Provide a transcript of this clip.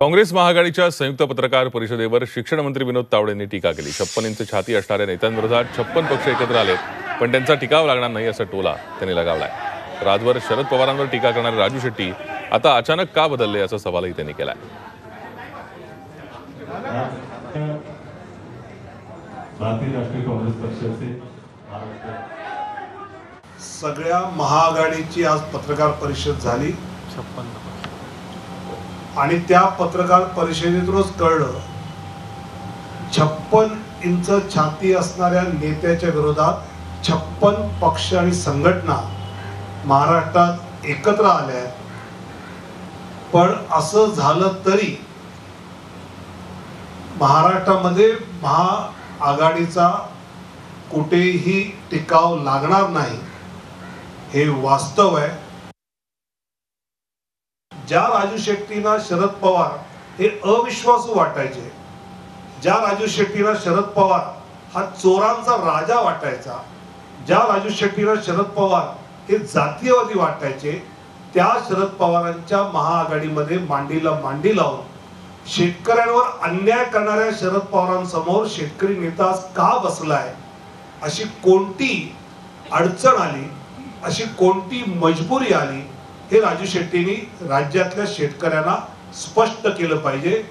काँग्रेस महाआघाडीच्या संयुक्त पत्रकार परिषदेवर शिक्षण मंत्री विनोद तावडेंनी टीका केली. छप्पन इंच छाती असणाऱ्या नेत्यांविरोधात छप्पन पक्ष एकत्र आलेत पण त्यांचा टिकाव लागणार नाही असा टोला त्यांनी लगावलाय. राजवर शरद पवारांवर टीका करणारे राजू शेट्टी आता अचानक का बदलले असा सवालही त्यांनी केलाय. भारतीय राष्ट्रीय काँग्रेस पक्षाचे महाराष्ट्र. सगळ्या महाआघाडीची आज पत्रकार परिषद झाली. आणि त्या पत्रकार परिषदेतूनच कळलं छप्पन इंच छाती असणाऱ्या नेत्याच्या विरोधात छप्पन पक्ष आणि संघटना महाराष्ट्रात एकत्र आल्या पण असं झालं तरी महाराष्ट्रामध्ये महाआघाडीचा कुठेही टिकाव लागणार नाही हे वास्तव आहे. ज्या राजू शेट्टींना शरद पवार हे अविश्वासू वाटायचे ज्या राजू शेट्टीला शरद पवार हा चोरांचा राजा वाटायचा ज्या राजू शेट्टीला शरद पवार हे जातीयवादी वाटायचे त्या शरद पवारांच्या महाआघाडीमध्ये मांडीला मांडी लावून शेतकऱ्यांवर अन्याय करणाऱ्या शरद पवारांसमोर शेतकरी नेता का बसलाय? अशी कोणती अडचण आली? अशी कोणती मजबुरी आली? हे राजू शेट्टींनी राज्यातल्या शेतकऱ्यांना स्पष्ट केलं पाहिजे.